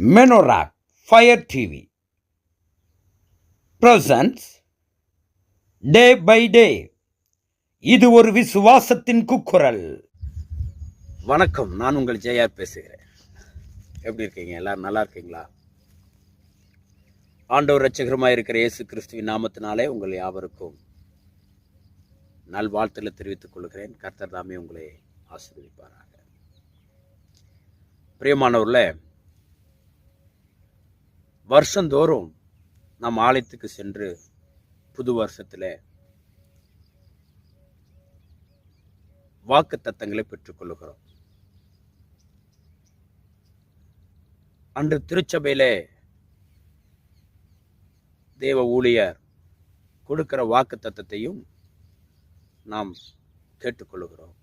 Menorah Fire TV presents Day by Day. இது ஒரு விசுவாசத்தின் குக்குரல். வணக்கம் நான் உங்கள் ஜெயார் பேசுகிறேன். எப்படி இருக்கீங்க? எல்லாரும் நல்லா இருக்கீங்களா? ஆண்டவர் ரட்சகரமாக இருக்கிற இயேசு கிறிஸ்துவின் நாமத்தினாலே உங்கள் யாவருக்கும் நல்வாழ்த்துல தெரிவித்துக் கொள்கிறேன். கர்த்தர் தாமே உங்களை ஆசீர்வதிப்பாராக. பிரியமானவர்களை வருஷந்தோறும் நாம் ஆலயத்துக்கு சென்று புது வருஷத்தில் வாக்கு தத்தங்களை பெற்றுக்கொள்கிறோம் அன்று திருச்சபையில் தேவ ஊழியர் கொடுக்கிற வாக்கு தத்தத்தையும் நாம் கேட்டுக்கொள்கிறோம்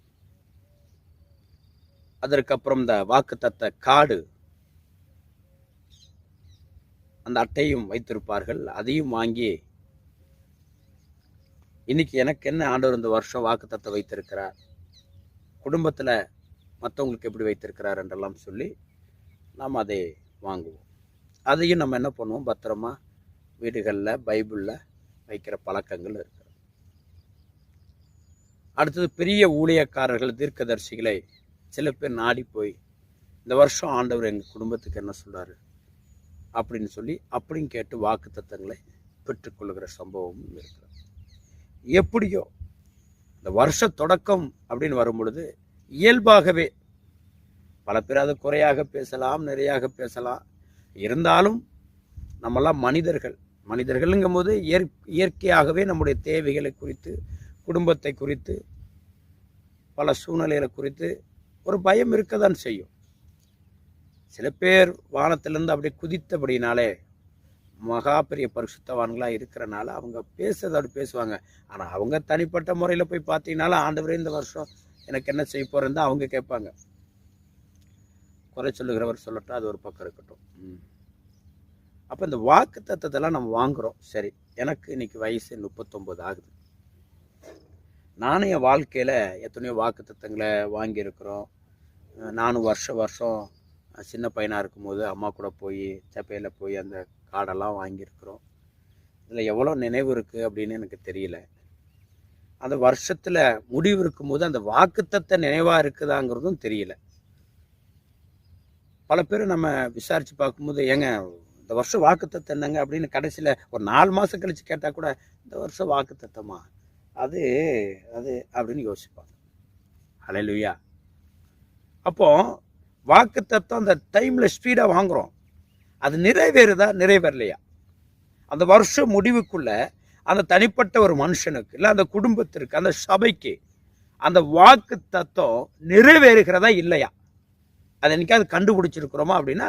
அதற்கப்புறம் இந்த வாக்கு தத்த காடு அந்த அட்டையும் வைத்திருப்பார்கள். அதையும் வாங்கி இன்னைக்கு எனக்கு என்ன ஆண்டவர் இந்த வருஷம் வாக்குத்தத்தை வைத்திருக்கிறார்? குடும்பத்தில் மற்றவங்களுக்கு எப்படி வைத்திருக்கிறார் என்றெல்லாம் சொல்லி நாம் அதை வாங்குவோம். அதையும் நம்ம என்ன பண்ணுவோம்? பத்திரமா வீடுகளில் பைபிளில் வைக்கிற பழக்கங்கள் இருக்கு அடுத்தது பெரிய ஊழியக்காரர்கள் தீர்க்கதரிசிகளை சில பேர் நாடி போய் இந்த வருஷம் ஆண்டவர் எங்கள் குடும்பத்துக்கு என்ன சொல்கிறார் அப்படின்னு சொல்லி அப்படின்னு கேட்டு வாக்கு தத்தங்களை பெற்றுக்கொள்கிற சம்பவமும் இருக்கிறது. எப்படியோ இந்த வருஷ தொடக்கம் அப்படின்னு வரும் பொழுது இயல்பாகவே பல பேர் அதை குறையாக பேசலாம் நிறையாக பேசலாம். இருந்தாலும் நம்மெல்லாம் மனிதர்கள் மனிதர்கள்ங்கும் போது இயற் இயற்கையாகவே நம்முடைய தேவைகளை குறித்து குடும்பத்தை குறித்து பல சூழ்நிலைகளை குறித்து ஒரு பயம் இருக்க தான் செய்யும். சில பேர் வானத்திலேருந்து அப்படியே குதித்தபடினாலே மகா பெரிய பரிசுத்தவான்களாக இருக்கிறனால அவங்க பேசுறது அப்படி பேசுவாங்க. ஆனால் அவங்க தனிப்பட்ட முறையில் போய் பார்த்தீங்கனாலும் ஆண்டவரே இந்த வருஷம் எனக்கு என்ன செய்ய போகிறேன்னு அவங்க கேட்பாங்க. குறை சொல்லுகிறவர் சொல்லட்டும் அது ஒரு பக்கம் இருக்கட்டும். அப்போ இந்த வாக்கு தத்துவத்தெல்லாம் நம்ம வாங்குகிறோம் சரி எனக்கு இன்னைக்கு வயசு முப்பத்தொம்போது ஆகுது. நானும் என் வாழ்க்கையில் எத்தனையோ வாக்கு தத்துவங்களை வாங்கியிருக்கிறோம். நானும் வருஷ வருஷம் சின்ன பையனாக இருக்கும்போது அம்மா கூட போய் சப்பையில் போய் அந்த கார்டெல்லாம் வாங்கியிருக்கிறோம். இதில் எவ்வளோ நினைவு இருக்குது அப்படின்னு எனக்கு தெரியல. அந்த வருஷத்தில் முடிவு இருக்கும்போது அந்த வாக்குத்தத்தை நினைவாக இருக்குதாங்கிறதும் தெரியல. பல பேர் நம்ம விசாரித்து பார்க்கும்போது ஏங்க இந்த வருஷம் வாக்குத்தத்தம் என்னங்க அப்படின்னு கடைசியில் ஒரு நாலு மாதம் கழித்து கேட்டால் கூட இந்த வருஷம் வாக்குத்தத்தமா? அது அது அப்படின்னு யோசிப்பாங்க. அலையிலுயா அப்போது வாக்கு தத்துவம் அந்த டைமில் ஸ்பீடாக வாங்குகிறோம் அது நிறைவேறுதா? நிறைவேறலையா? அந்த வருஷம் முடிவுக்குள்ளே அந்த தனிப்பட்ட ஒரு மனுஷனுக்கு இல்லை அந்த குடும்பத்திற்கு அந்த சபைக்கு அந்த வாக்கு தத்துவம் நிறைவேறுகிறதா இல்லையா? அதை என்னைக்காவது கண்டுபிடிச்சிருக்கிறோமா அப்படின்னா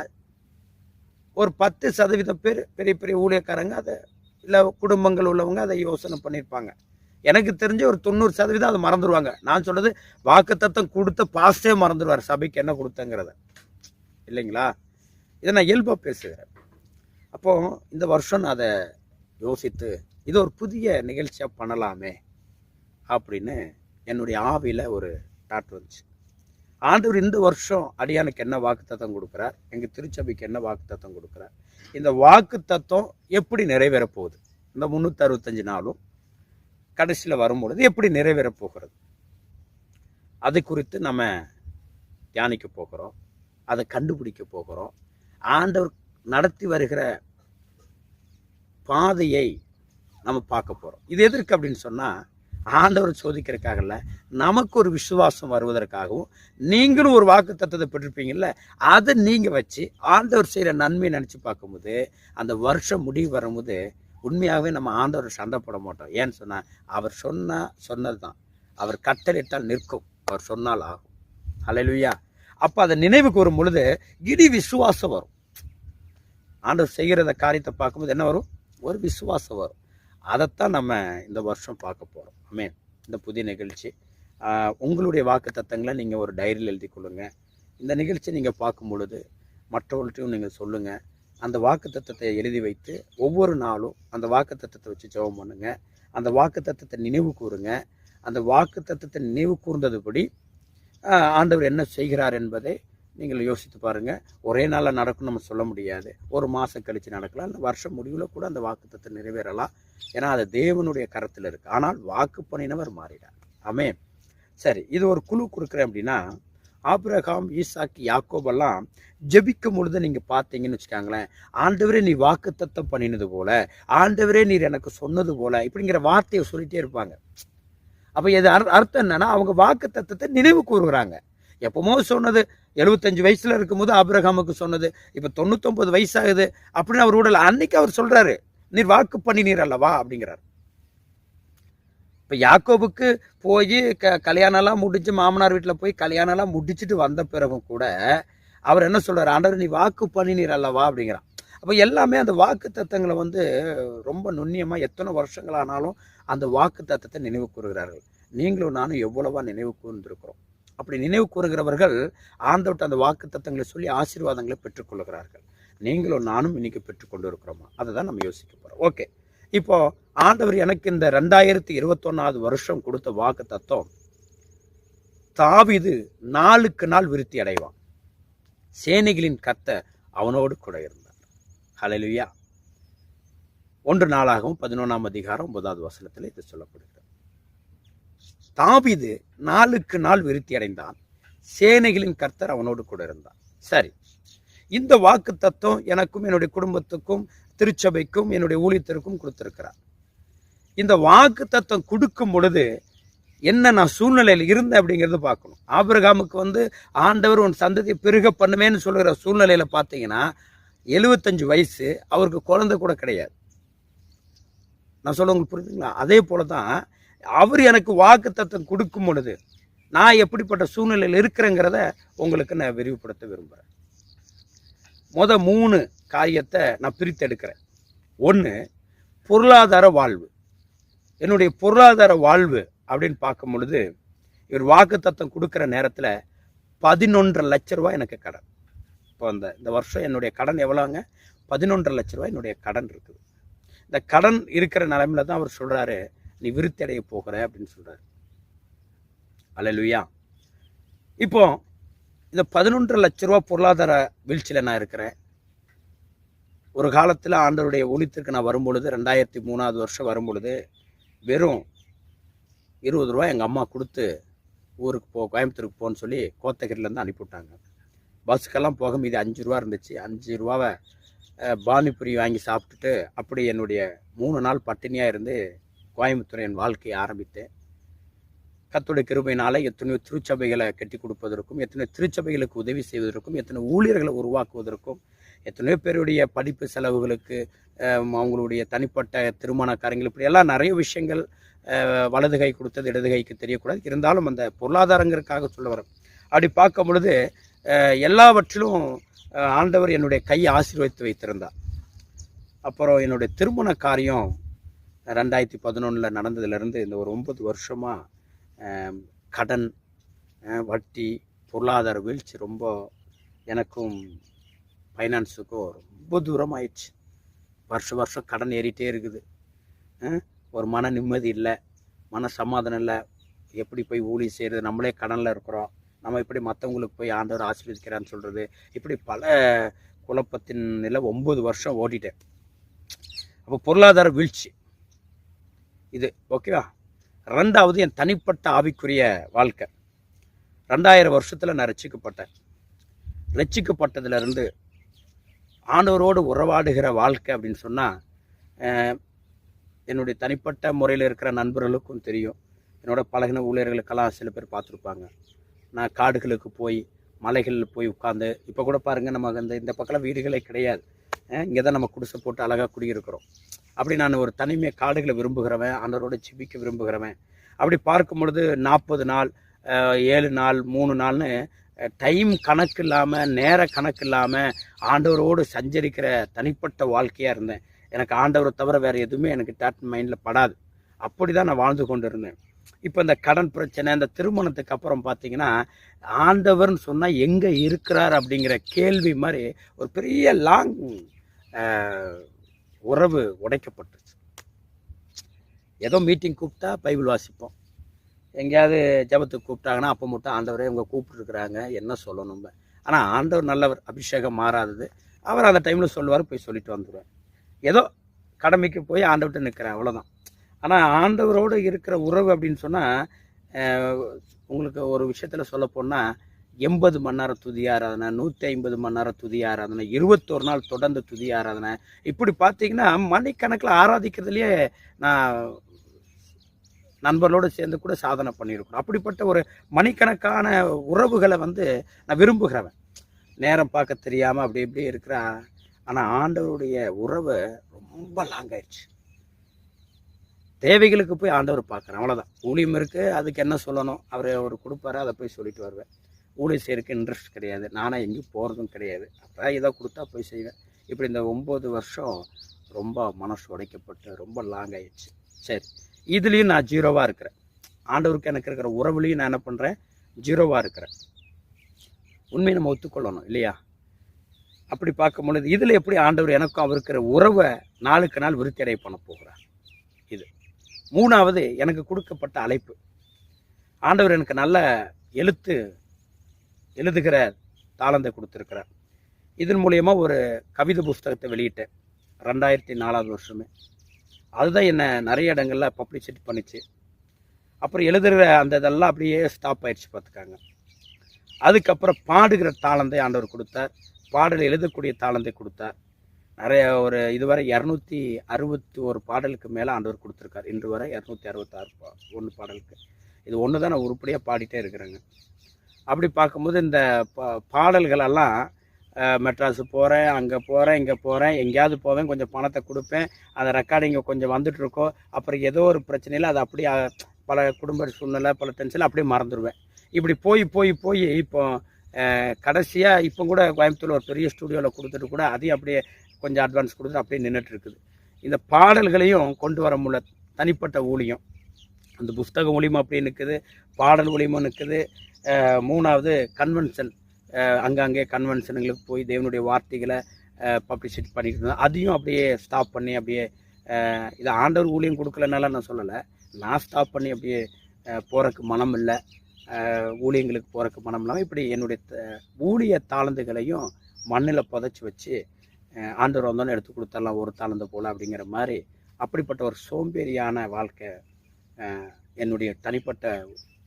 ஒரு பத்து சதவீதம் பேர் பெரிய பெரிய ஊழியக்காரங்க அதை இல்லை குடும்பங்கள் உள்ளவங்க அதை யோசனை பண்ணியிருப்பாங்க. எனக்கு தெரிஞ்ச ஒரு தொண்ணூறு சதவீதம் அதை மறந்துடுவாங்க நான் சொல்கிறது வாக்குத்தத்தம் கொடுத்த பாஸ்டே மறந்துடுவார் சபைக்கு என்ன கொடுத்தங்கிறத. இல்லைங்களா? இதை நான் இயல்பாக பேசுகிறேன். அப்போ இந்த வருஷம் நான் அதை யோசித்து இது ஒரு புதிய நிகழ்ச்சியாக பண்ணலாமே அப்படின்னு என்னுடைய ஆவியில் ஒரு தாட் வந்துச்சு. ஆண்டவர் இந்த வருஷம் அடியானுக்கு என்ன வாக்குத்தத்தம் கொடுக்குறார்? எங்கள் திருச்சபைக்கு என்ன வாக்குத்தத்தம் கொடுக்குறார்? இந்த வாக்குத்தத்தம் எப்படி நிறைவேறப்போகுது இந்த முந்நூற்றி அறுபத்தஞ்சு நாளும் கடைசியில் வரும்பொழுது எப்படி நிறைவேறப் போகிறது? அது குறித்து நம்ம தியானிக்க போகிறோம். அதை கண்டுபிடிக்க போகிறோம். ஆண்டவர் நடத்தி வருகிற பாதையை நம்ம பார்க்க போகிறோம் இது எதற்கு அப்படின்னு சொன்னால் ஆண்டவர் சோதிக்கிறதுக்காகல நமக்கு ஒரு விசுவாசம் வருவதற்காகவும் நீங்களும் ஒரு வாக்கு தத்துவத்தை பெற்றிருப்பீங்கல்ல அதை நீங்கள் வச்சு ஆண்டவர் செய்கிற நன்மையை நினச்சி பார்க்கும்போது அந்த வருஷம் முடிவு வரும்போது உண்மையாகவே நம்ம ஆண்டவர் சண்டை போட மாட்டோம். ஏன்னு சொன்னால் அவர் சொன்னால் சொன்னது தான் அவர் கட்டளிட்டால் நிற்கும். அவர் சொன்னால் ஆகும். அலையிலுயா அப்போ அதை நினைவுக்கு வரும் பொழுது இடி விசுவாசம் வரும். ஆண்டவர் செய்கிற காரியத்தை பார்க்கும்போது என்ன வரும்? ஒரு விசுவாசம் வரும். அதைத்தான் நம்ம இந்த வருஷம் பார்க்க போகிறோம் ஆமென் இந்த புதிய நிகழ்ச்சி. உங்களுடைய வாக்கு தத்தங்களை நீங்கள் ஒரு டைரியில் எழுதி கொள்ளுங்கள் இந்த நிகழ்ச்சி நீங்கள் பார்க்கும் பொழுது மற்றவர்கள்ட்டையும் நீங்கள் சொல்லுங்கள் அந்த வாக்கு தத்துவத்தை எழுதி வைத்து ஒவ்வொரு நாளும் அந்த வாக்கு தத்துவத்தை வச்சு ஜெபம் பண்ணுங்க. அந்த வாக்கு தத்துவத்தை நினைவு கூறுங்க. அந்த வாக்கு தத்துவத்தை நினைவு கூர்ந்ததுபடி ஆண்டவர் என்ன செய்கிறார் என்பதை நீங்கள் யோசித்து பாருங்கள் ஒரே நாளில் நடக்கும் நம்ம சொல்ல முடியாது. ஒரு மாதம் கழித்து நடக்கலாம். இல்லை வருஷம் முடிவில் கூட அந்த வாக்குத்தத்தை நிறைவேறலாம். ஏன்னா அது தேவனுடைய கரத்தில் இருக்குது ஆனால் வாக்கு பண்ணினவர் மாறிடார். ஆமே சரி இது ஒரு குழு கொடுக்குறேன் அப்படின்னா ஆப்ரஹாம் ஈசாக்கு யாக்கோபெல்லாம் ஜெபிக்கும் பொழுது நீங்கள் பார்த்தீங்கன்னு வச்சுக்காங்களேன் ஆண்டவரே நீ வாக்கு தத்தம் பண்ணினது போல ஆண்டவரே நீர் எனக்கு சொன்னது போல இப்படிங்கிற வார்த்தையை சொல்லிட்டே இருப்பாங்க. அப்போ இது அர்- அர்த்தம் என்னன்னா அவங்க வாக்கு தத்தத்தை நினைவு கூறுகிறாங்க. எப்பவுமோ சொன்னது எழுபத்தஞ்சு வயசுல இருக்கும்போது ஆப்ரஹாமுக்கு சொன்னது இப்போ தொண்ணூத்தொன்பது வயசாகுது அப்படின்னு அவர் உடல் அன்னைக்கு அவர் சொல்றாரு நீர் வாக்கு பண்ணினீர் அல்லவா? அப்படிங்கிறார். இப்போ யாக்கோபுக்கு போய் க கல்யாணம்லாம் முடிஞ்சு மாமனார் வீட்டில் போய் கல்யாணம்லாம் முடிச்சுட்டு வந்த பிறகும் கூட அவர் என்ன சொல்கிறார் ஆண்டவர் நீ வாக்கு பண்ணினீர் அல்லவா? அப்படிங்கிறான். அப்போ எல்லாமே அந்த வாக்கு தத்தங்களை வந்து ரொம்ப நுண்ணியமாக எத்தனை வருஷங்கள் ஆனாலும் அந்த வாக்கு தத்தத்தை நினைவு கூறுகிறார்கள். நீங்களும் நானும் எவ்வளவா நினைவு கூர்ந்திருக்கிறோம். அப்படி நினைவு கூறுகிறவர்கள் ஆண்டவர்கிட்ட அந்த வாக்கு தத்தங்களை சொல்லி ஆசீர்வாதங்களை பெற்றுக்கொள்கிறார்கள். நீங்களும் நானும் இன்னைக்கு பெற்றுக்கொண்டு இருக்கிறோமா? அதை தான் நம்ம யோசிக்க போகிறோம் ஓகே. இப்போது ஆண்டவர் எனக்கு இந்த ரெண்டாயிரத்தி இருபத்தொன்னாவது வருஷம் கொடுத்த வாக்கு தத்துவம் தாவிது நாளுக்கு நாள் விருத்தி அடைவான். சேனைகளின் கத்த அவனோடு கூட இருந்தார். ஹலலுயா ஒன்று நாளாகவும் பதினொன்றாம் அதிகாரம் ஒன்பதாவது வசனத்தில் இது சொல்லப்படுகிறது. தாவிது நாளுக்கு நாள் விருத்தி அடைந்தான். சேனைகளின் கர்த்தர் அவனோடு கூட இருந்தான் சரி. இந்த வாக்கு தத்துவம் எனக்கும் என்னுடைய குடும்பத்துக்கும் திருச்சபைக்கும் என்னுடைய ஊழியத்திற்கும் கொடுத்திருக்கிறார். இந்த வாக்கு தத்துவம் கொடுக்கும் பொழுது என்ன நான் சூழ்நிலையில் இருந்தேன் அப்படிங்கிறத பார்க்கணும். ஆபிரகாமுக்கு வந்து ஆண்டவர் உன் சந்ததியை பெருக பண்ணுவேன்னு சொல்கிற சூழ்நிலையில் பார்த்தீங்கன்னா எழுபத்தஞ்சு வயசு அவருக்கு குழந்தை கூட கிடையாது. நான் சொல்ல உங்களுக்கு புரியுதுங்களா? அதே போல தான் அவர் எனக்கு வாக்கு தத்துவம் கொடுக்கும் பொழுது நான் எப்படிப்பட்ட சூழ்நிலையில் இருக்கிறேங்கிறத உங்களுக்கு நான் விரிவுபடுத்த விரும்புகிறேன் முத மூணு காரியத்தை நான் பிரித்தெடுக்கிறேன். ஒன்று பொருளாதார வாழ்வு. என்னுடைய பொருளாதார வாழ்வு அப்படின்னு பார்க்கும் பொழுது இவர் வாக்கு தத்தம் கொடுக்குற நேரத்தில் பதினொன்றரை லட்ச ரூபா எனக்கு கடன். இப்போ அந்த இந்த வருஷம் என்னுடைய கடன் எவ்வளோங்க பதினொன்றரை லட்ச ரூபா என்னுடைய கடன் இருக்குது. இந்த கடன் இருக்கிற நிலைமையில தான் அவர் சொல்கிறாரு நீ விருத்தடைய போகிற அப்படின்னு சொல்கிறார் அலலுயா இப்போ இந்த பதினொன்றரை லட்ச ரூபா பொருளாதார வீழ்ச்சியில் நான் இருக்கிறேன். ஒரு காலத்தில் ஆண்டருடைய ஒளித்திற்கு நான் வரும்பொழுது ரெண்டாயிரத்தி மூணாவது வருஷம் வரும்பொழுது வெறும் இருபது ரூபா எங்கள் அம்மா கொடுத்து ஊருக்கு போ கோயம்புத்தூருக்கு போன்னு சொல்லி கோத்தகிரிலேருந்து அனுப்பிவிட்டாங்க. பஸ்ஸுக்கெல்லாம் போக மீது அஞ்சு ரூபா இருந்துச்சு. அஞ்சு ரூபாவை பானிபுரி வாங்கி சாப்பிட்டுட்டு அப்படி என்னுடைய மூணு நாள் பட்டினியாக இருந்து கோயம்புத்தூர் என் வாழ்க்கையை ஆரம்பித்தேன். கத்துடைய கிருபையினால் எத்தனையோ திருச்சபைகளை கட்டி கொடுப்பதற்கும் எத்தனையோ திருச்சபைகளுக்கு உதவி செய்வதற்கும் எத்தனை ஊழியர்களை உருவாக்குவதற்கும் எத்தனையோ பேருடைய படிப்பு செலவுகளுக்கு அவங்களுடைய தனிப்பட்ட திருமண காரியங்கள் இப்படி எல்லாம் நிறைய விஷயங்கள் வலது கை கொடுத்தது இடது கைக்கு தெரியக்கூடாது. இருந்தாலும் அந்த பொருளாதாரங்கிறதுக்காக சொல்ல வரேன் அப்படி பார்க்கும் பொழுது எல்லாவற்றிலும் ஆண்டவர் என்னுடைய கையை ஆசீர்வதித்து வைத்திருந்தார். அப்புறம் என்னுடைய திருமண காரியம் ரெண்டாயிரத்தி பதினொன்றில் நடந்ததுலேருந்து இந்த ஒரு ஒன்பது வருஷமாக கடன் வட்டி பொருளாதார வீழ்ச்சி ரொம்ப எனக்கும் ஃபைனான்ஸுக்கும் ரொம்ப தூரம் ஆயிடுச்சு வருஷம் வருஷம் கடன் ஏறிட்டே இருக்குது. ஒரு மன நிம்மதி இல்லை மன சமாதானம் இல்லை. எப்படி போய் ஊழியம் செய்கிறது நம்மளே கடனில் இருக்கிறோம். நம்ம இப்படி மற்றவங்களுக்கு போய் ஆண்டவர் ஆசீர்வதிக்கிறான்னு சொல்கிறது இப்படி பல குழப்பத்தின் நிலை ஒம்பது வருஷம் ஓட்டிட்டேன் அப்போ பொருளாதார வீழ்ச்சி. இது ஓகேவா ரெண்டாவது என் தனிப்பட்ட ஆவிக்குரிய வாழ்க்கை. ரெண்டாயிரம் வருஷத்தில் நான் ரசிக்கப்பட்டேன். ரட்சிக்கப்பட்டதுலேருந்து ஆண்டவரோடு உறவாடுகிற வாழ்க்கை அப்படின்னு சொன்னால் என்னுடைய தனிப்பட்ட முறையில் இருக்கிற நண்பர்களுக்கும் தெரியும். என்னோட பழகின ஊழியர்களுக்கெல்லாம் சில பேர் பார்த்துருப்பாங்க. நான் காடுகளுக்கு போய் மலைகளில் போய் உட்காந்து இப்போ கூட பாருங்கள் நமக்கு அந்த இந்த பக்கம் வீடுகளே கிடையாது. இங்கே தான் நம்ம குடிசை போட்டு அழகாக குடியிருக்கிறோம். அப்படி நான் ஒரு தனிமையை காடுகளை விரும்புகிறவன் ஆண்டவரோட சிபிக்க விரும்புகிறவன். அப்படி பார்க்கும் பொழுது நாற்பது நாள் ஏழு நாள் மூணு நாள்னு டைம் கணக்கு இல்லாமல் நேர கணக்கு இல்லாமல் ஆண்டவரோடு சஞ்சரிக்கிற தனிப்பட்ட வாழ்க்கையாக இருந்தேன். எனக்கு ஆண்டவரை தவிர வேறு எதுவுமே எனக்கு டாட் மைண்டில் படாது. அப்படி தான் நான் வாழ்ந்து கொண்டு இருந்தேன் இப்போ இந்த கடன் பிரச்சனை இந்த திருமணத்துக்கு அப்புறம் பார்த்தீங்கன்னா ஆண்டவர்னு சொன்னால் எங்கே இருக்கிறார் அப்படிங்கிற கேள்வி மாதிரி ஒரு பெரிய லாங் உறவு உடைக்கப்பட்டுச்சு. ஏதோ மீட்டிங் கூப்பிட்டா பைபிள் வாசிப்போம். எங்கேயாவது ஜெபத்துக்கு கூப்பிட்டாங்கன்னா அப்போ மட்டும் ஆண்டவரே இவங்க கூப்பிட்டுருக்குறாங்க. என்ன சொல்லணும் ஆனால் ஆண்டவர் நல்லவர் அபிஷேகம் மாறாதது. அவர் அந்த டைமில் சொல்லுவார் போய் சொல்லிட்டு வந்துடுவார் ஏதோ கடமைக்கு போய் ஆண்டவர்கிட்ட நிற்கிறேன் அவ்வளோதான் ஆனால் ஆண்டவரோடு இருக்கிற உறவு அப்படின்னு சொன்னால் உங்களுக்கு ஒரு விஷயத்தில் சொல்ல போனால் எண்பது மணி நேரம் துதி ஆராதனை நூற்றி ஐம்பது மணி நேரம் துதி ஆராதனை இருபத்தோரு நாள் தொடர்ந்து துதி ஆராதனை. இப்படி பார்த்தீங்கன்னா மணிக்கணக்கில் ஆராதிக்கிறதுலையே நான் நண்பர்களோடு சேர்ந்து கூட சாதனை பண்ணியிருக்கணும். அப்படிப்பட்ட ஒரு மணிக்கணக்கான உறவுகளை வந்து நான் விரும்புகிறவன். நேரம் பார்க்க தெரியாமல் அப்படி இப்படி இருக்கிற ஆனால் ஆண்டவருடைய உறவு ரொம்ப லாங் ஆயிடுச்சு. தேவைகளுக்கு போய் ஆண்டவர் பார்க்குறேன் அவ்வளோதான் ஊழியம் இருக்குது அதுக்கு என்ன சொல்லணும்? அவர் அவர் கொடுப்பாரு அதை போய் சொல்லிட்டு வருவேன். ஊழியம் செய்யறதுக்கு இன்ட்ரெஸ்ட் கிடையாது. நானாக எங்கேயும் போகிறதும் கிடையாது. அப்போ இதை கொடுத்தா போய் செய்வேன். இப்படி இந்த ஒம்பது வருஷம் ரொம்ப மனசு உடைக்கப்பட்டு ரொம்ப லாங் ஆயிடுச்சு. சரி. இதுலேயும் நான் ஜீரோவாக இருக்கிறேன். ஆண்டவருக்கு எனக்கு இருக்கிற உறவுலையும் நான் என்ன பண்ணுறேன் ஜீரோவாக இருக்கிறேன். உண்மையை நம்ம ஒத்துக்கொள்ளணும் இல்லையா? அப்படி பார்க்கும் பொழுது இதில் எப்படி ஆண்டவர் எனக்கும் அவருக்கிற உறவை நாளுக்கு நாள் விருத்தி அடைய பண்ண போகிறார்? இது. மூணாவது எனக்கு கொடுக்கப்பட்ட அழைப்பு. ஆண்டவர் எனக்கு நல்ல எழுத்து எழுதுகிற தாளந்தை கொடுத்துருக்கிறார். இதன் மூலயமா ஒரு கவிதை புஸ்தகத்தை வெளியிட்டேன். ரெண்டாயிரத்தி நாலாவது வருஷமே. அதுதான் என்னை நிறைய இடங்களில் பப்ளிசிட்டி பண்ணிச்சு. அப்புறம் எழுதுகிற அந்த இதெல்லாம் அப்படியே ஸ்டாப் ஆயிடுச்சு பார்த்துக்காங்க. அதுக்கப்புறம் பாடுகிற தாளந்தை ஆண்டவர் கொடுத்தார். பாடல் எழுதக்கூடிய தாளந்தை கொடுத்தார். நிறைய ஒரு இதுவரை இரநூத்தி அறுபத்தி ஒரு பாடலுக்கு மேலே ஆண்டவர் கொடுத்துருக்கார். இன்று வரை இரநூத்தி அறுபத்தாறு பா ஒன்று பாடலுக்கு. இது ஒன்று தான் நான் உருப்படியாக பாடிட்டே இருக்கிறேங்க. அப்படி பார்க்கும்போது இந்த பா பாடல்களெல்லாம் மெட்ராஸு போகிறேன் அங்கே போகிறேன் இங்கே போகிறேன் எங்கேயாவது போவேன் கொஞ்சம் பணத்தை கொடுப்பேன். அந்த ரெக்கார்டிங்க கொஞ்சம் வந்துட்டுருக்கோம் அப்புறம் ஏதோ ஒரு பிரச்சனையில் அது அப்படியே பல குடும்ப சூழ்நிலை பல டென்ஷனில் அப்படியே மறந்துடுவேன் இப்படி போய் போய் போய் இப்போ கடைசியாக இப்போ கூட கோயம்புத்தூர் ஒரு பெரிய ஸ்டூடியோவில் கொடுத்துட்டு கூட அதையும் அப்படியே கொஞ்சம் அட்வான்ஸ் கொடுத்து அப்படியே நின்றுட்டுருக்குது இந்த பாடல்களையும் கொண்டு வர முடியல. தனிப்பட்ட ஊழியம். அந்த புஸ்தக மூலியமாக அப்படியே நிற்குது பாடல் மூலியமாக நிற்குது மூணாவது கன்வென்ஷன் அங்கங்கே கன்வென்ஷனுங்களுக்கு போய் தேவனுடைய வார்த்தைகளை பப்ளிசிட்டி பண்ணிட்டு இருந்தேன் அதையும் அப்படியே ஸ்டாப் பண்ணி அப்படியே அஹ் இது ஆண்டவர் ஊழியம் கொடுக்கலனால நான் சொல்லலை. நான் ஸ்டாப் பண்ணி அப்படியே போகிறக்கு மனம் இல்லை. ஊழியங்களுக்கு போகிறக்கு மனம் இல்லாமல் இப்படி என்னுடைய த- ஊழிய தாளந்துகளையும் மண்ணில் புதைச்சி வச்சு ஆண்டவர் வந்தோன்னு எடுத்து கொடுத்தரலாம் ஒரு தாளந்து போல் அப்படிங்கிற மாதிரி அப்படிப்பட்ட ஒரு சோம்பேறியான வாழ்க்கை என்னுடைய தனிப்பட்ட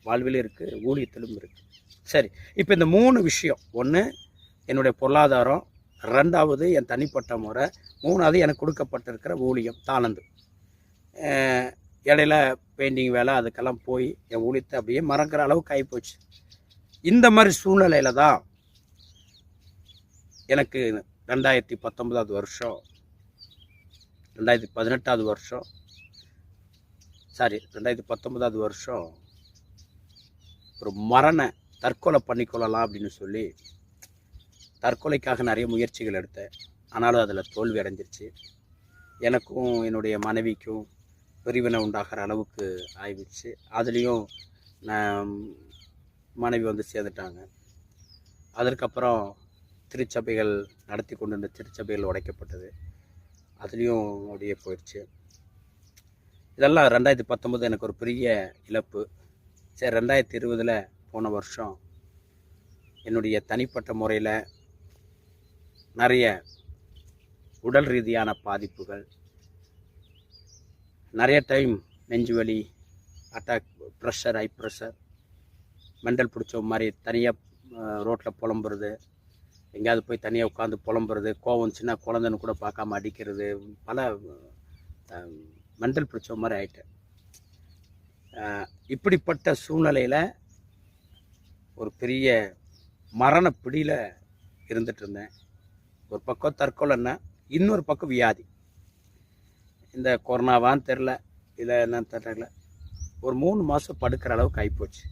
வாழ்விலும் இருக்குது ஊழியத்திலும் இருக்குது சரி இப்போ இந்த மூணு விஷயம். ஒன்று என்னுடைய பொருளாதாரம். ரெண்டாவது என் தனிப்பட்ட முறை. மூணாவது எனக்கு கொடுக்கப்பட்டிருக்கிற ஊழியம் தாளந்து இடையில பெயிண்டிங் வேலை அதுக்கெல்லாம் போய் என் ஊழியத்தை அப்படியே மறக்கிற அளவுக்கு ஆகிப்போச்சு இந்த மாதிரி சூழ்நிலையில தான் எனக்கு ரெண்டாயிரத்தி பத்தொன்பதாவது வருஷம் ரெண்டாயிரத்தி பதினெட்டாவது வருஷம் சாரி ரெண்டாயிரத்தி பத்தொன்பதாவது வருஷம் ஒரு மரண தற்கொலை பண்ணிக்கொள்ளலாம் அப்படின்னு சொல்லி தற்கொலைக்காக நிறைய முயற்சிகள் எடுத்தேன். ஆனாலும் அதில் தோல்வி அடைஞ்சிருச்சு. எனக்கும் என்னுடைய மனைவிக்கும் பிரிவினை உண்டாகிற அளவுக்கு ஆயிடுச்சு. அதுலேயும் நான் மனைவி வந்து சேர்ந்துட்டாங்க. அதற்கப்புறம் திருச்சபைகள் நடத்தி கொண்டு இருந்த திருச்சபைகள் உடைக்கப்பட்டது. அதுலேயும் அப்படியே போயிடுச்சு. இதெல்லாம் ரெண்டாயிரத்தி பத்தொம்போது எனக்கு ஒரு பெரிய இழப்பு. சரி ரெண்டாயிரத்தி இருபதில் போன வருஷம் என்னுடைய தனிப்பட்ட முறையில் நிறைய உடல் ரீதியான பாதிப்புகள் நிறைய டைம் நெஞ்சு வலி attack pressure high pressure mental பிடிச்ச மாதிரி தனியாக ரோட்டில் புலம்புறது எங்கேயாவது போய் தனியாக உட்காந்து புலம்புறது கோவம் சின்ன குழந்தைன்னு கூட பார்க்காம அடிக்கிறது பல மெண்டல் பிடிச்ச மாதிரி ஆயிட்டேன். இப்படிப்பட்ட சூழ்நிலையில் ஒரு பெரிய மரண பிடியில் இருந்துட்டு இருந்தேன். ஒரு பக்கம் தற்கொலைன்னா இன்னொரு பக்கம் வியாதி. இந்த கொரோனாவான்னு தெரில இல்லை என்னன்னு தெரியல. ஒரு மூணு மாதம் படுக்கிற அளவுக்கு ஆகிப்போச்சு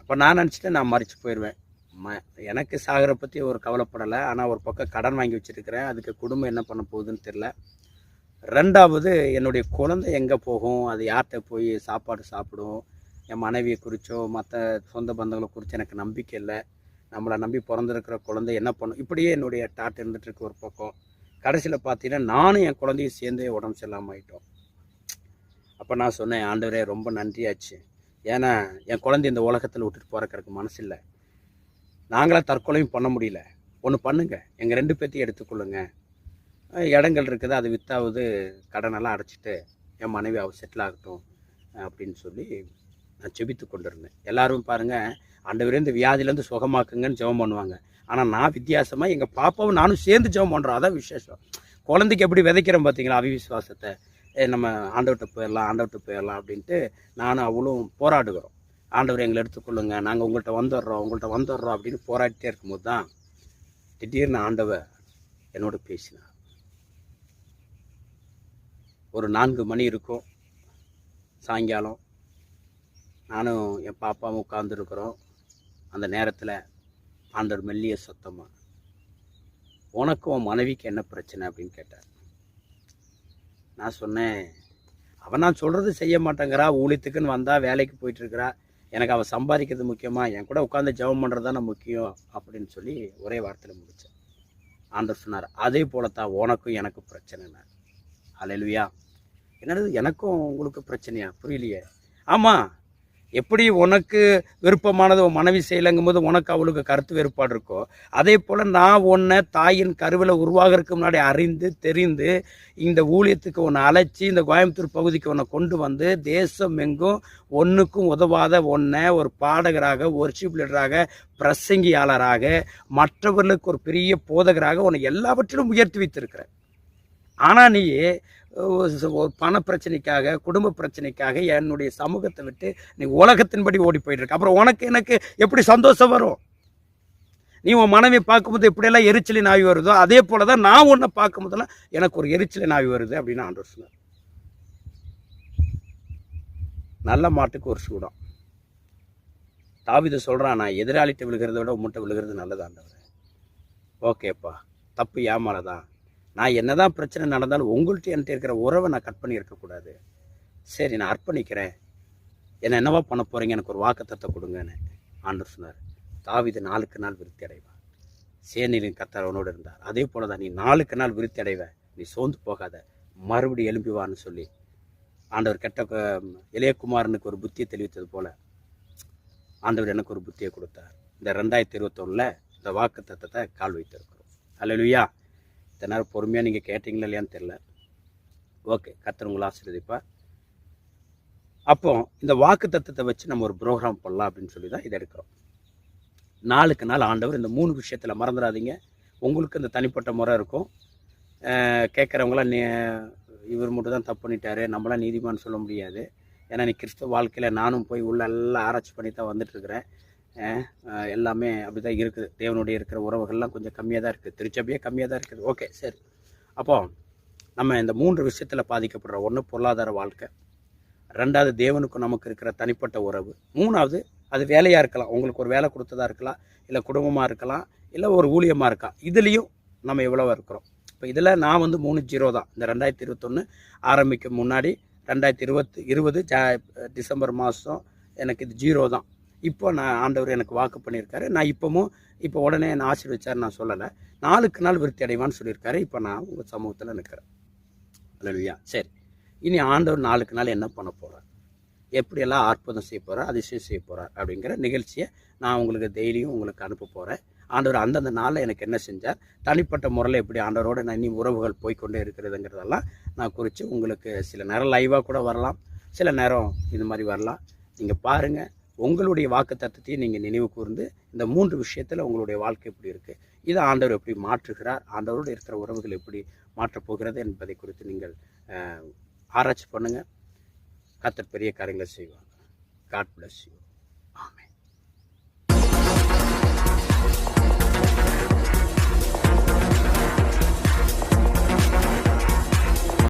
அப்போ நான் நினச்சிட்டு நான் மறிச்சு போயிடுவேன் ம எனக்கு சாகிற பற்றி ஒரு கவலைப்படலை ஆனால் ஒரு பக்கம் கடன் வாங்கி வச்சுருக்கிறேன். அதுக்கு குடும்பம் என்ன பண்ண போகுதுன்னு தெரில ரெண்டாவது என்னுடைய குழந்தை எங்கே போகும் அது யார்கிட்ட போய் சாப்பாடு சாப்பிடும் என் மனைவியை குறித்தோ மற்ற சொந்த பந்தங்களை குறித்து எனக்கு நம்பிக்கை இல்லை. நம்மளை நம்பி பிறந்திருக்கிற குழந்தை என்ன பண்ணும்? இப்படியே என்னுடைய டாட் இருந்துகிட்ருக்கு ஒரு பக்கம். கடைசியில் பார்த்தீங்கன்னா நானும் என் குழந்தையும் சேர்ந்தே உடம்பு சரியில்லாமல் ஆகிட்டோம் அப்போ நான் சொன்னேன் ஆண்டவரே ரொம்ப நன்றியாச்சு ஏன்னா என் குழந்தை இந்த உலகத்தில் விட்டுட்டு போகிறக்கு மனசு இல்லை. நாங்களாம் தற்கொலையும் பண்ண முடியல. ஒன்று பண்ணுங்கள் எங்கள் ரெண்டு பேர்த்தையும் எடுத்துக்கொள்ளுங்க. இடங்கள் இருக்குது அது வித்தாவது கடனெல்லாம் அடைச்சிட்டு என் மனைவி அவ செட்டில் ஆகட்டும் அப்படின்னு சொல்லி நான் செபித்து கொண்டிருந்தேன். எல்லாரும் பாருங்கள் ஆண்டவரே இந்த வியாதியிலேருந்து சுகமாக்குங்கன்னு ஜெபம் பண்ணுவாங்க. ஆனால் நான் வித்தியாசமாக எங்கள் பாப்பாவும் நானும் சேர்ந்து ஜெபம் பண்ணுறோம் அதான் விசேஷம். குழந்தைக்கு எப்படி விதைக்கிறோம் பார்த்தீங்களா அவிவிசுவாசத்தை. ஏ, நம்ம ஆண்டவர்கிட்ட போயிடலாம் ஆண்டவர்கிட்ட போயிடலாம் அப்படின்ட்டு நானும் அவளும் போராடுகிறோம். ஆண்டவர் எங்களை எடுத்துக்கொள்ளுங்க. நாங்கள் உங்கள்கிட்ட வந்துடுறோம் உங்கள்கிட்ட வந்துடுறோம் அப்படின்னு போராடிட்டே இருக்கும்போது தான் திடீர்னு ஆண்டவர் என்னோட பேசினார். ஒரு நான்கு மணி இருக்கும் சாயங்காலம். நானும் என் பாப்பாவும் உட்காந்துருக்குறோம் அந்த நேரத்தில் ஆண்டர் மெல்லிய சத்தமாக உனக்கும் உன் மனைவிக்கு என்ன பிரச்சனை? அப்படின்னு கேட்டார். நான் சொன்னேன் அவன் நான் சொல்கிறது செய்ய மாட்டேங்கிறா ஊழியத்துக்குன்னு வந்தால் வேலைக்கு போயிட்டுருக்கிறா. எனக்கு அவள் சம்பாதிக்கிறது முக்கியமாக என் கூட உட்காந்து ஜெபம் பண்ணுறது தானே முக்கியம் அப்படின்னு சொல்லி ஒரே வார்த்தையில் முடித்தேன் ஆண்டர் சொன்னார் அதே போல தான் உனக்கும் எனக்கும் பிரச்சனைனார் அலையிலுயா என்னது எனக்கும் உங்களுக்கு பிரச்சனையா? புரியலையே. ஆமாம் எப்படி உனக்கு விருப்பமானது உன் மனைவி செய்யலைங்கும் போது உனக்கு அவளுக்கு கருத்து வேறுபாடு இருக்கோ அதே போல் நான் உன்னை தாயின் கருவில் உருவாகிறதுக்கு முன்னாடி அறிந்து தெரிந்து இந்த ஊழியத்துக்கு உன்னை அழைச்சி இந்த கோயம்புத்தூர் பகுதிக்கு உன்னை கொண்டு வந்து தேசம் எங்கும் ஒன்றுக்கும் உதவாத ஒன்றை ஒரு பாடகராக ஒர்ஷிப் லீடராக பிரசங்கியாளராக மற்றவர்களுக்கு ஒரு பெரிய போதகராக உன்னை எல்லாவற்றிலும் உயர்த்தி வைத்திருக்கிறேன். ஆனால் நீ ஒரு பண பிரச்சனைக்காக குடும்ப பிரச்சனைக்காக என்னுடைய சமூகத்தை விட்டு நீ உலகத்தின்படி ஓடி போயிட்டு இருக்க அப்புறம் உனக்கு எனக்கு எப்படி சந்தோஷம் வரும்? நீ உன் மனைவி பார்க்கும்போது எப்படியெல்லாம் எரிச்சலின் ஆவி வருதோ அதே போல தான் நான் உன்னை பார்க்கும்போதெல்லாம் எனக்கு ஒரு எரிச்சலின் ஆவி வருது அப்படின்னு ஆண்டவர் சொன்னார். நல்ல மாட்டுக்கு ஒரு சூடம். தாவித சொல்கிறான் நான் எதிராளிட்டு விழுகிறத விட உம்முட்ட விழுகிறது நல்லதாண்டவர் ஓகேப்பா தப்பு ஏமாலதான் நான் என்னதான் பிரச்சனை நடந்தாலும் உங்கள்கிட்ட என்கிட்ட இருக்கிற உறவை நான் கட் பண்ணி இருக்கக்கூடாது சரி நான் அர்ப்பணிக்கிறேன். என்ன என்னவா பண்ண போகிறீங்க எனக்கு ஒரு வாக்குத்தத்தை கொடுங்கன்னு ஆண்டர் சொன்னார். தாவிது நாளுக்கு நாள் விருத்தி அடைவான் சேனிலின் கத்தர் அவனோடு இருந்தார். அதே போல தான் நீ நாளுக்கு நாள் விருத்தி அடைவ. நீ சோர்ந்து போகாத. மறுபடியும் எழும்பிவான்னு சொல்லி ஆண்டவர் கெட்ட இளையகுமாரனுக்கு ஒரு புத்தியை தெளிவித்தது போல ஆண்டவர் எனக்கு ஒரு புத்தியை கொடுத்தார். இந்த ரெண்டாயிரத்தி இருபத்தொன்னில் இந்த வாக்கு தத்தத்தை கால் வைத்திருக்கிறோம். அல்லையா இத்தனை நேரம் பொறுமையாக நீங்கள் கேட்டீங்களா இல்லையான்னு தெரில ஓகே கத்தர் உங்களை ஆசீர்வதிப்பா அப்போ இந்த வாக்கு தத்துவத்தை வச்சு நம்ம ஒரு ப்ரோக்ராம் பண்ணலாம் அப்படின்னு சொல்லி தான் இதை எடுக்கிறோம். நாளுக்கு நாள் ஆண்டவர் இந்த மூணு விஷயத்தில் மறந்துடாதீங்க. உங்களுக்கு இந்த தனிப்பட்ட முறை இருக்கும். கேட்குறவங்களாம் நீ இவர் மட்டும் தான் தப்பு பண்ணிட்டாரு. நம்மளாம் நீதிமான்னு சொல்ல முடியாது. ஏன்னா நீ கிறிஸ்தவ வாழ்க்கையில் நானும் போய் உள்ள எல்லாம் ஆராய்ச்சி பண்ணி தான் வந்துட்டுருக்கிறேன் எல்லாமே அப்படி தான் இருக்குது. தேவனுடைய இருக்கிற உறவுகள்லாம் கொஞ்சம் கம்மியாக தான் இருக்குது திருச்சபையே கம்மியாக தான் இருக்குது. ஓகே சரி. அப்போ நம்ம இந்த மூன்று விஷயத்தில் பாதிக்கப்படுற ஒன்று பொருளாதார வாழ்க்கை. ரெண்டாவது தேவனுக்கும் நமக்கு இருக்கிற தனிப்பட்ட உறவு. மூணாவது அது வேலையாக இருக்கலாம். உங்களுக்கு ஒரு வேலை கொடுத்ததாக இருக்கலாம். இல்லை குடும்பமாக இருக்கலாம். இல்லை ஒரு ஊழியமாக இருக்கலாம். இதுலேயும் நம்ம எவ்வளோ இருக்கிறோம்? இப்போ இதில் நான் வந்து மூணு ஜீரோ தான். இந்த ரெண்டாயிரத்தி இருபத்தொன்று ஆரம்பிக்கும் முன்னாடி ரெண்டாயிரத்தி இருபத்து இருபது ஜா டிசம்பர் மாதம் எனக்கு இது ஜீரோ தான். இப்போ நான் ஆண்டவர் எனக்கு வாக்கு பண்ணியிருக்காரு. நான் இப்போவும் இப்போ உடனே என்னை ஆசீர்வச்சார் நான் சொல்லலை. நாளுக்கு நாள் விருத்தி அடைவான்னு சொல்லியிருக்காரு. இப்போ நான் உங்கள் சமூகத்தில் நிற்கிறேன் அல்லையா சரி. இனி ஆண்டவர் நாளுக்கு நாள் என்ன பண்ண போகிறார் எப்படியெல்லாம் அற்புதம் செய்ய போகிறார் அதிசயம் செய்ய போகிறார் அப்படிங்கிற நிகழ்ச்சியை நான் உங்களுக்கு டெய்லியும் உங்களுக்கு அனுப்ப போகிறேன் ஆண்டவர் அந்தந்த நாளில் எனக்கு என்ன செஞ்சார்? தனிப்பட்ட முறையில் எப்படி ஆண்டவரோட நான் இனி உறவுகள் போய்க்கொண்டே இருக்கிறதுங்கிறதெல்லாம் நான் குறித்து உங்களுக்கு சில நேரம் லைவாக கூட வரலாம். சில நேரம் இது மாதிரி வரலாம். நீங்கள் பாருங்கள் உங்களுடைய வாக்கு தத்துவத்தையும் நீங்கள் நினைவு கூர்ந்து இந்த மூன்று விஷயத்தில் உங்களுடைய வாழ்க்கை எப்படி இருக்குது இதை ஆண்டவர் எப்படி மாற்றுகிறார்? ஆண்டவரோடு இருக்கிற உறவுகள் எப்படி மாற்றப் போகிறது என்பதை குறித்து நீங்கள் ஆராய்ச்சி பண்ணுங்கள் கத்தர் பெரிய காரியங்களை செய்வாங்க காட் பிளஸ் யூ ஆமே